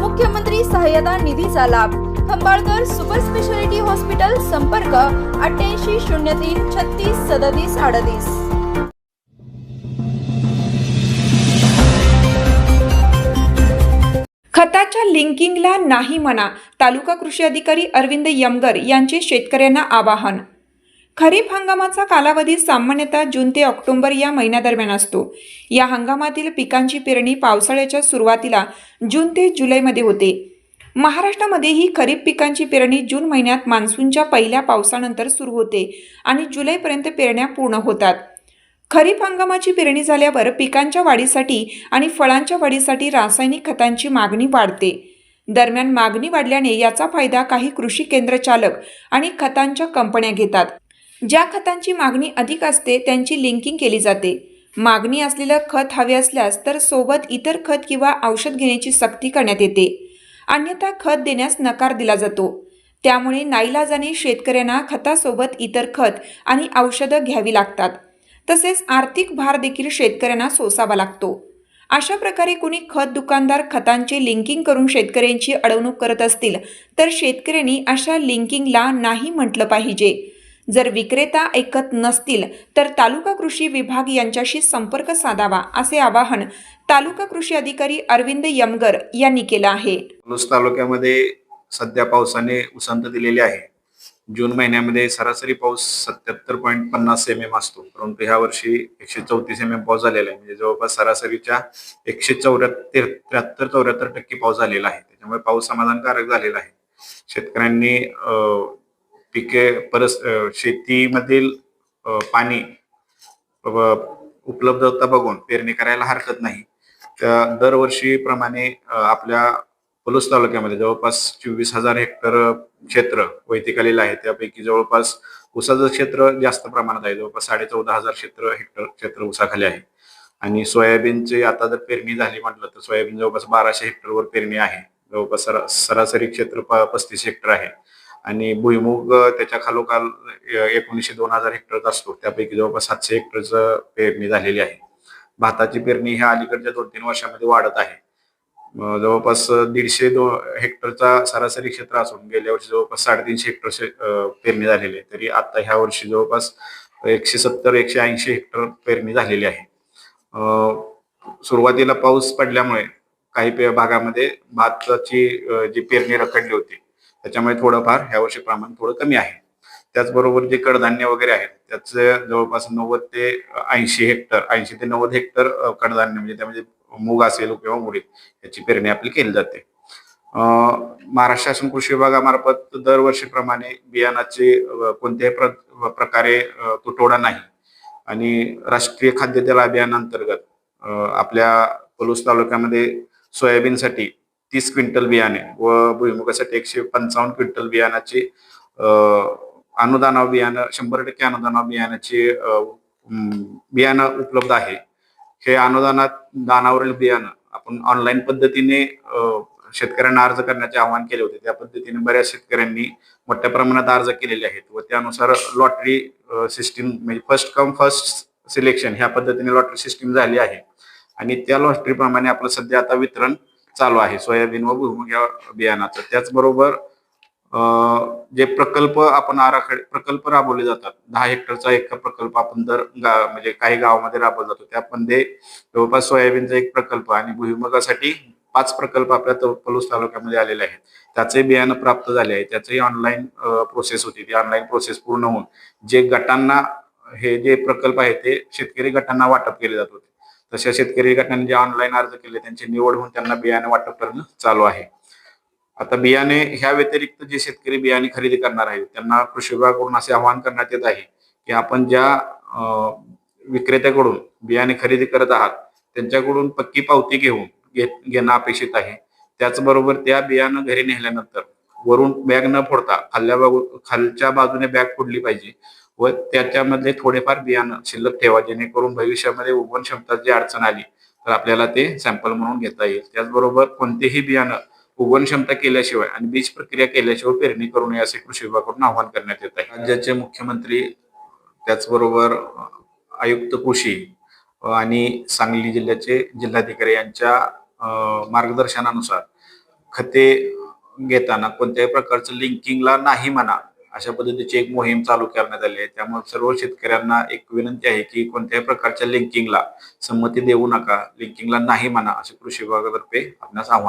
मुख्यमंत्री सहाय्यता निधीचा लाभ. खंबाळकर सुपर स्पेशालिटी हॉस्पिटल संपर्क अठ्ठ्याऐंशी शून्य तीन छत्तीस सदतीस अडतीस. खताच्या लिंकिंगला नाही म्हणा तालुका कृषी अधिकारी अरविंद यमगर यांचे शेतकऱ्यांना आवाहन. खरीप हंगामाचा कालावधी सामान्यतः जून ते ऑक्टोबर या महिन्यादरम्यान असतो. या हंगामातील पिकांची पेरणी पावसाळ्याच्या सुरुवातीला जून ते जुलैमध्ये होते. महाराष्ट्रामध्येही खरीप पिकांची पेरणी जून महिन्यात मान्सूनच्या पहिल्या पावसानंतर सुरू होते आणि जुलैपर्यंत पेरण्या पूर्ण होतात. खरीप हंगामाची पेरणी झाल्यावर पिकांच्या वाढीसाठी आणि फळांच्या वाढीसाठी रासायनिक खतांची मागणी वाढते. दरम्यान मागणी वाढल्याने याचा फायदा काही कृषी केंद्र चालक आणि खतांच्या कंपन्या घेतात. ज्या खतांची मागणी अधिक असते त्यांची लिंकिंग केली जाते. मागणी असलेलं खत हवे असल्यास तर सोबत इतर खत किंवा औषध घेण्याची सक्ती करण्यात येते. अन्यथा खत देण्यास नकार दिला जातो. त्यामुळे नाईलाजाने शेतकऱ्यांना खतासोबत इतर खत आणि औषधं घ्यावी लागतात. तसेच आर्थिक भार देखील शेतकऱ्यांना सोसावा लागतो. अशा प्रकारे कुणी खत दुकानदार खतांचे लिंकिंग करून शेतकऱ्यांची अडवणूक करत असतील तर शेतकऱ्यांनी अशा लिंकिंगला नाही म्हटलं पाहिजे. जर विक्रेता ऐकत नसतील तर तालुका कृषी विभाग यांच्याशी संपर्क साधावा असे आवाहन तालुका कृषी अधिकारी अरविंद यमगर यांनी केलं आहे. पलूस तालुक्यामध्ये सध्या पावसाने उसंत दिलेली आहे. जून महिन्यामध्ये सरासरी पाऊस सत्याहत्तर पॉईंट पन्नास एम एम असतो. परंतु ह्या वर्षी एकशे चौतीस एम एम पाऊस झालेला आहे. म्हणजे जवळपास सरासरीच्या एकशे चौऱ्याहत्तर त्र्याहत्तर चौऱ्याहत्तर टक्के पाऊस झालेला आहे. त्याच्यामुळे पाऊस समाधानकारक झालेला आहे. शेतकऱ्यांनी पिके परस शेतीमधील पाणी उपलब्धता बघून पेरणी करायला हरकत नाही. त्या दरवर्षीप्रमाणे आपल्या पलूस तालुक्यामध्ये जवळपास चोवीस हजार हेक्टर क्षेत्र वैदिक आहे. त्यापैकी जवळपास ऊसाचं क्षेत्र जास्त प्रमाणात आहे. जवळपास साडे चौदा हजार क्षेत्र हेक्टर क्षेत्र ऊसाखाली आहे. आणि सोयाबीनची आता जर पेरणी झाली म्हटलं तर सोयाबीन जवळपास बाराशे हेक्टरवर पेरणी आहे. जवळपास सरासरी क्षेत्र पस्तीस हेक्टर आहे. आणि भुईमुग त्याच्या खालोखाल एकोणीसशे दोन हजार हेक्टरचा असतो. त्यापैकी जवळपास सातशे हेक्टरचं पेरणी झालेली आहे. भाताची पेरणी ह्या अलीकडच्या दोन तीन वर्षामध्ये वाढत आहे. जवळपास दीडशे दो हेक्टरचा सरासरी क्षेत्र असून गेल्या वर्षी जवळपास साडेतीनशे हेक्टर शे- पेरणी झालेली आहे. तरी आता ह्या वर्षी जवळपास एकशे सत्तर एकशे ऐंशी हेक्टर पेरणी झालेली आहे. सुरुवातीला पाऊस पडल्यामुळे काही भागामध्ये भाताची जी पेरणी रखडली होती त्याच्यामुळे थोडंफार ह्या वर्षी प्रमाण थोडं कमी आहे. त्याचबरोबर जे कडधान्य वगैरे आहेत त्याचं जवळपास नव्वद ते ऐंशी हेक्टर ऐंशी ते नव्वद हेक्टर कडधान्य म्हणजे त्यामध्ये मूग असेल किंवा मुळी याची पेरणी आपली केली जाते. महाराष्ट्र शासन कृषी विभागामार्फत दरवर्षीप्रमाणे बियाणाचे कोणत्याही प्र- प्रकारे तुटवडा नाही. आणि राष्ट्रीय खाद्यतेल अभियानांतर्गत आपल्या पलूस तालुक्यामध्ये सोयाबीनसाठी तीस क्विंटल बियाणे व भुईमुगासाठी एकशे पंचावन्न क्विंटल बियाणाची अं, बियाणं शंभर टक्के अनुदान बियाणाची बियाणं उपलब्ध आहे. हे अनुदानात दानावरील बियाणं आपण ऑनलाईन पद्धतीने शेतकऱ्यांना अर्ज करण्याचे आवाहन केले होते. त्या पद्धतीने बऱ्याच शेतकऱ्यांनी मोठ्या प्रमाणात अर्ज केलेले आहेत व त्यानुसार लॉटरी सिस्टीम म्हणजे फर्स्ट कम फर्स्ट सिलेक्शन ह्या पद्धतीने लॉटरी सिस्टीम झाली आहे. आणि त्या लॉटरीप्रमाणे आपलं सध्या आता वितरण चालू आहे. सोयाबीन व भुईमुग या बियाणाचं. त्याचबरोबर जे प्रकल्प आपण आराखडे प्रकल्प राबवले जातात. दहा हेक्टरचा एक प्रकल्प आपण दर गा- म्हणजे काही गावामध्ये राबवला जातो. त्यामध्ये जवळपास सोयाबीनचा एक प्रकल्प आणि भुईमुगासाठी पाच प्रकल्प आपल्या पलूस तालुक्यामध्ये आलेले आहेत. त्याचे बियाणं प्राप्त झाले आहे. त्याचंही ऑनलाईन प्रोसेस होती. ती ऑनलाईन प्रोसेस पूर्ण होऊन जे गटांना हे जे प्रकल्प आहे ते शेतकरी गटांना वाटप केले जात होते. तशा शेतकरी गटाने जे ऑनलाईन अर्ज केले त्यांची निवड होऊन त्यांना बियाणे वाटप करणं चालू आहे. आता बियाणे ह्या व्यतिरिक्त जे शेतकरी बियाणे खरेदी करणार आहेत त्यांना कृषी विभागाकडून असे आवाहन करण्यात येत आहे की आपण ज्या विक्रेत्याकडून बियाणे खरेदी करत आहात त्यांच्याकडून पक्की पावती घेऊन घेणं अपेक्षित आहे. त्याचबरोबर त्या बियाणं घरी नेल्यानंतर वरून बॅग न फोडता खाल्ल्या बाजू खालच्या बाजूने बॅग फोडली पाहिजे. व त्याच्यामध्ये थोडेफार बियाणं शिल्लक ठेवा जेणेकरून भविष्यामध्ये उगवण क्षमता जी अडचण आली तर आपल्याला ते सॅम्पल म्हणून घेता येईल. त्याचबरोबर कोणतेही बियाणं उगवण क्षमता केल्याशिवाय आणि बीज प्रक्रिया केल्याशिवाय पेरणी करू नये असे कृषी विभागाकडून आवाहन करण्यात येत आहे. राज्याचे मुख्यमंत्री त्याचबरोबर आयुक्त कृषी आणि सांगली जिल्ह्याचे जिल्हाधिकारी यांच्या मार्गदर्शनानुसार खते घेताना कोणत्याही प्रकारचं लिंकिंगला नाही म्हणा अशा पद्धतीची एक मोहीम चालू करण्यात आली आहे. त्यामुळे सर्व शेतकऱ्यांना एक विनंती आहे की कोणत्याही प्रकारच्या लिंकिंगला संमती देऊ नका. लिंकिंगला नाही म्हणा असे कृषी विभागातर्फे आपणास आव्हान